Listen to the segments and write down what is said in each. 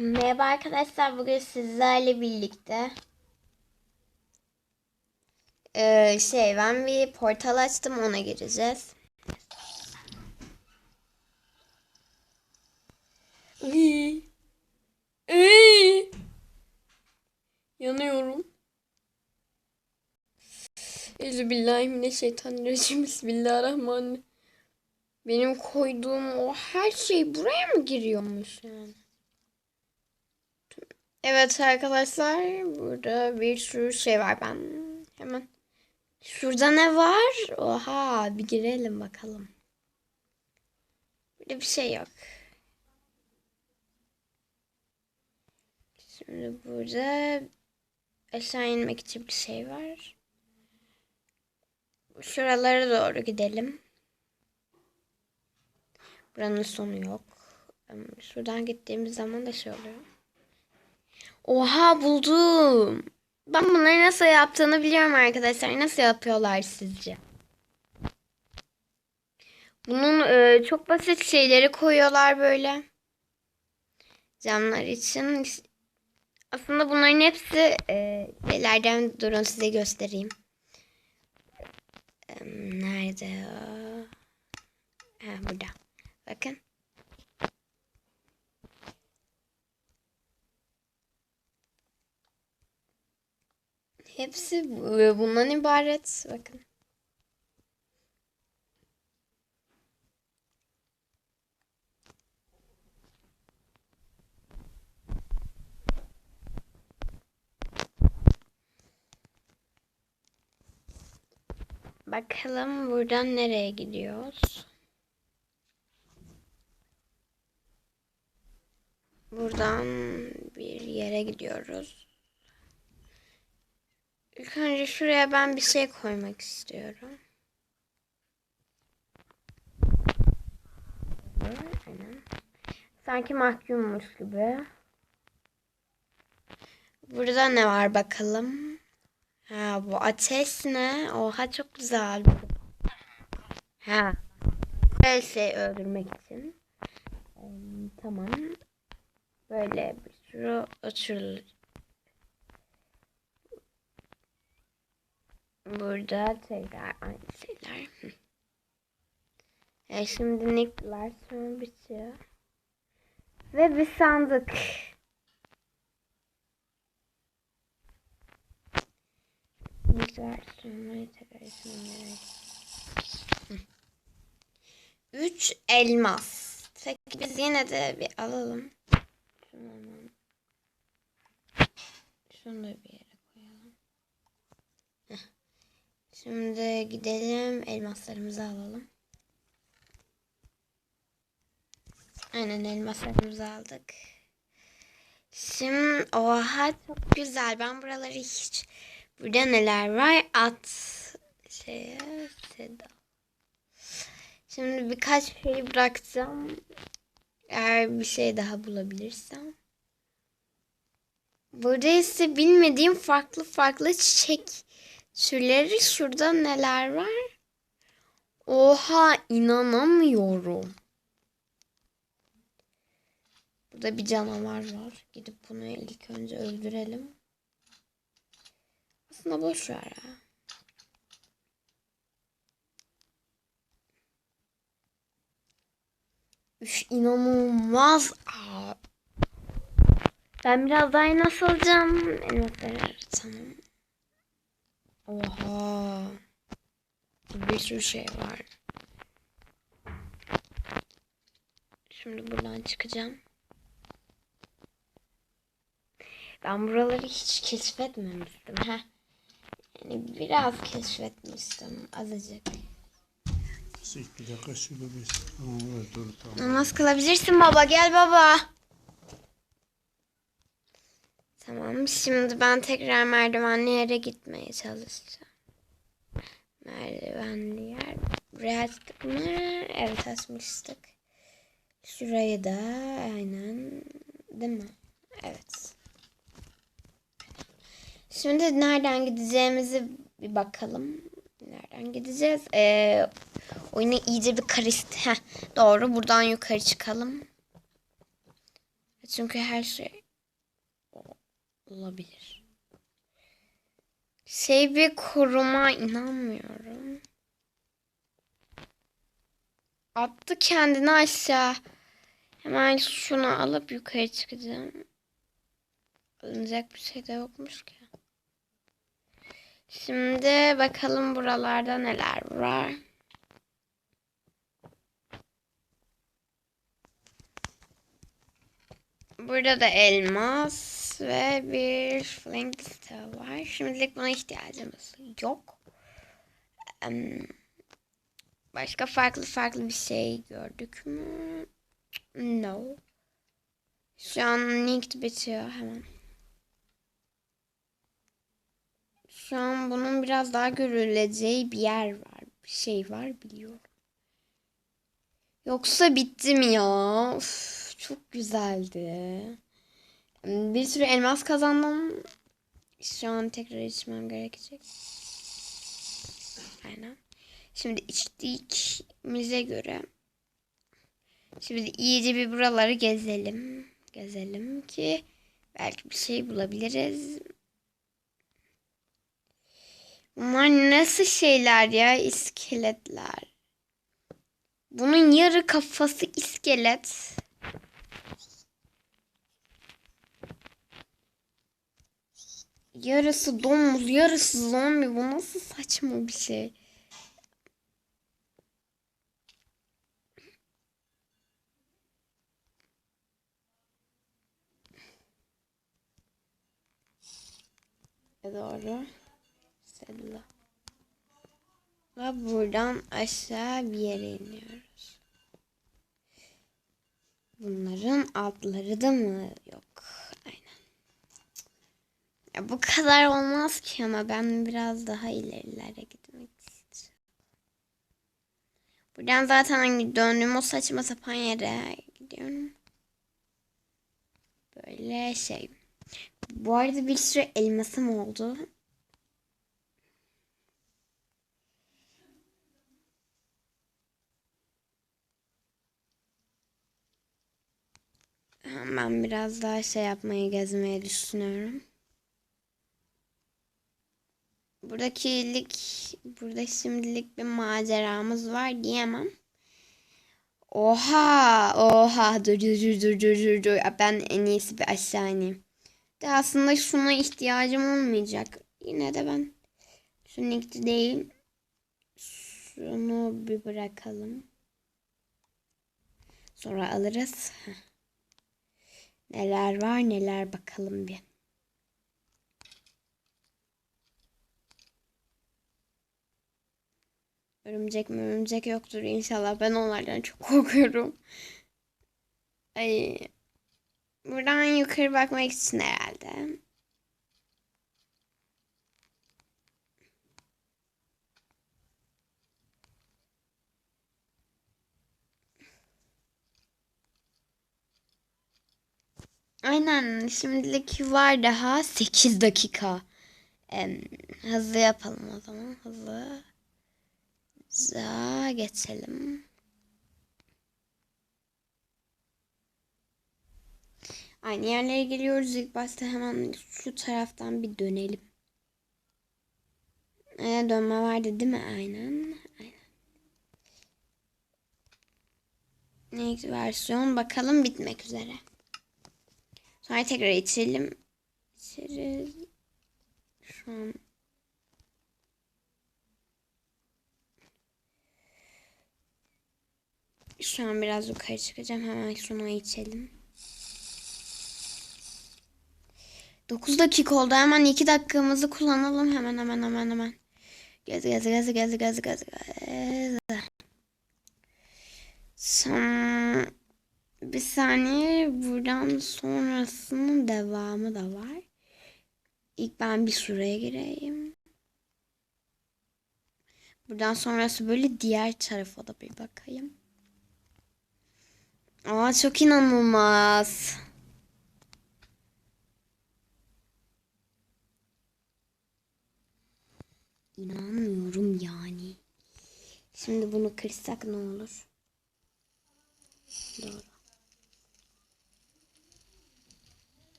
Merhaba arkadaşlar. Bugün sizlerle birlikte Ee, şey ben bir portal açtım ona gireceğiz. Iy. Iy. Yanıyorum. Euzubillahimineşşeytanirracim. Bismillahirrahmanirrahim. Benim koyduğum o her şey buraya mı giriyormuş yani? Evet arkadaşlar burada bir sürü şey var. Ben hemen şurada ne var? Oha bir girelim bakalım. Burada bir şey yok. Şimdi burada aşağı inmek için bir şey var. Şuralara doğru gidelim. Buranın sonu yok. Şuradan gittiğimiz zaman da şey oluyor Oha buldum. Ben bunları nasıl yaptığını biliyorum arkadaşlar. Nasıl yapıyorlar sizce? Bunun e, çok basit şeyleri koyuyorlar böyle. Camlar için. Aslında bunların hepsi e, şeylerden durun size göstereyim. E, nerede? Ha, burada. Bakın. Hepsi bu- bundan ibaret. Bakın. Bakalım buradan nereye gidiyoruz? Buradan bir yere gidiyoruz. İlk önce şuraya ben bir şey koymak istiyorum. Aynen. Sanki mahkummuş gibi. Burada ne var bakalım? Ha bu ateş ne? Oha çok güzel. Ha. Böyle şey öldürmek için. Tamam. Böyle bir sürü açılır. Burada tekrar aynı şeyler. E şimdi nickler sonra bitiyor. Ve bir sandık. Nickler sonra tekrar. Hı. Üç elmas. Peki biz yine de bir alalım. Şunu. Şunu da bir yere koyalım. Şimdi gidelim elmaslarımızı alalım. Aynen elmaslarımızı aldık. Şimdi oha çok güzel. Ben buraları hiç burada neler var? At şeye seda. Şimdi birkaç şey bırakacağım. Eğer bir şey daha bulabilirsem. Burada ise bilmediğim farklı farklı çiçek türleri. Şurada neler var? Oha inanamıyorum. Burada bir canavar var. Gidip bunu ilk önce öldürelim. Aslında boş ver ya. Üf inanılmaz. Aa. Ben biraz daha nasıl alacağım? Elmasları tamam. Oha. Bir sürü şey var. Şimdi buradan çıkacağım. Ben buraları hiç keşfetmemiştim. ha. Yani biraz keşfetmiştim. Azıcık. Bir dakika şurada bir... Namaz kılabilirsin baba. Gel baba. Tamam. Şimdi ben tekrar merdivenli yere gitmeye çalışacağım. Merdivenli yer. Buraya açtık mı? Evet açmıştık. Şurayı da aynen. Değil mi? Evet. Şimdi nereden gideceğimizi bir bakalım. Nereden gideceğiz? Ee, oyunu iyice bir karıştı. Heh, doğru. Buradan yukarı çıkalım. Çünkü her şey olabilir. Şey bir koruma inanmıyorum. Attı kendini aşağı. Hemen şunu alıp yukarı çıkacağım. Alınacak bir şey de yokmuş ki. Şimdi bakalım buralarda neler var. Burada da elmas ve bir flintstone var. Şimdilik buna ihtiyacımız yok. Başka farklı farklı bir şey gördük mü? No. Şu an linked bitiyor hemen. Şu an bunun biraz daha görüleceği bir yer var. Bir şey var biliyorum. Yoksa bitti mi ya? Of, çok güzeldi. Bir sürü elmas kazandım. Şu an tekrar içmem gerekecek. Aynen. Şimdi içtiğimize göre şimdi iyice bir buraları gezelim. Gezelim ki belki bir şey bulabiliriz. Bunlar nasıl şeyler ya iskeletler. Bunun yarı kafası iskelet. Yarısı domuz, yarısı zombi. Bu nasıl saçma bir şey. Doğru. Sella. Ve buradan aşağı bir yere iniyoruz. Bunların altları da mı yok? Ya bu kadar olmaz ki ama ben biraz daha ilerilere gitmek istiyorum. Buradan zaten hani döndüğüm o saçma sapan yere gidiyorum. Böyle şey. Bu arada bir sürü elmasım oldu. Ben biraz daha şey yapmayı gezmeyi düşünüyorum. Buradakilik, burada şimdilik bir maceramız var diyemem. Oha, oha, dur dur dur dur dur dur dur. Ben en iyisi bir aşağı ineyim. De aslında şuna ihtiyacım olmayacak. Yine de ben linkte değil. Şunu bir bırakalım. Sonra alırız. Neler var neler bakalım bir. Örümcek mi örümcek yoktur inşallah. Ben onlardan çok korkuyorum. Ay. Buradan yukarı bakmak için herhalde. Aynen şimdilik var daha 8 dakika. Em, hızlı yapalım o zaman. Hızlı. Za geçelim. Aynı yerlere geliyoruz. İlk başta hemen şu taraftan bir dönelim. Ee, dönme vardı değil mi? Aynen. Aynen. İlk versiyon bakalım bitmek üzere. Sonra tekrar içelim. İçeriz. Şu an Şu an biraz yukarı çıkacağım. Hemen şunu içelim. 9 dakika oldu. Hemen 2 dakikamızı kullanalım. Hemen hemen hemen hemen. Gez gez gez gez gez gez gez. Son bir saniye buradan sonrasının devamı da var. İlk ben bir şuraya gireyim. Buradan sonrası böyle diğer tarafa da bir bakayım. Aa çok inanılmaz. İnanmıyorum yani. Şimdi bunu kırsak ne olur? Doğru.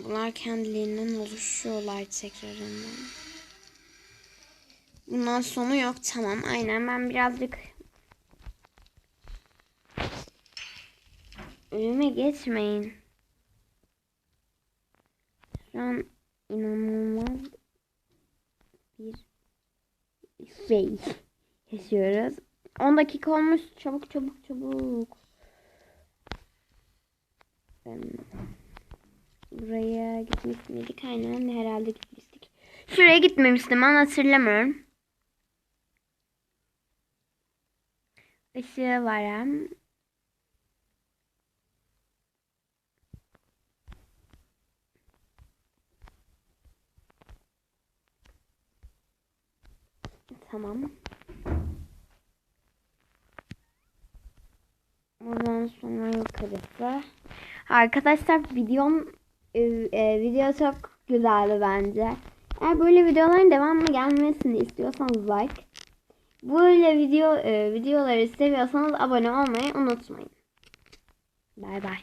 Bunlar kendilerinden oluşuyorlar tekrarından. Bundan sonu yok. Tamam. Aynen ben birazcık önüme geçmeyin. Şu an inanılmaz bir şey yaşıyoruz. 10 dakika olmuş. Çabuk çabuk çabuk. Em, Buraya gitmiş? Aynen herhalde gitmiştik. Şuraya gitmemiştim ben hatırlamıyorum. Işığı var hem. Tamam. Ondan sonra yukarısı. Arkadaşlar videom e, e, video çok güzeldi bence. Eğer böyle videoların devamlı gelmesini istiyorsanız like. Böyle video e, videoları seviyorsanız abone olmayı unutmayın. Bay bay.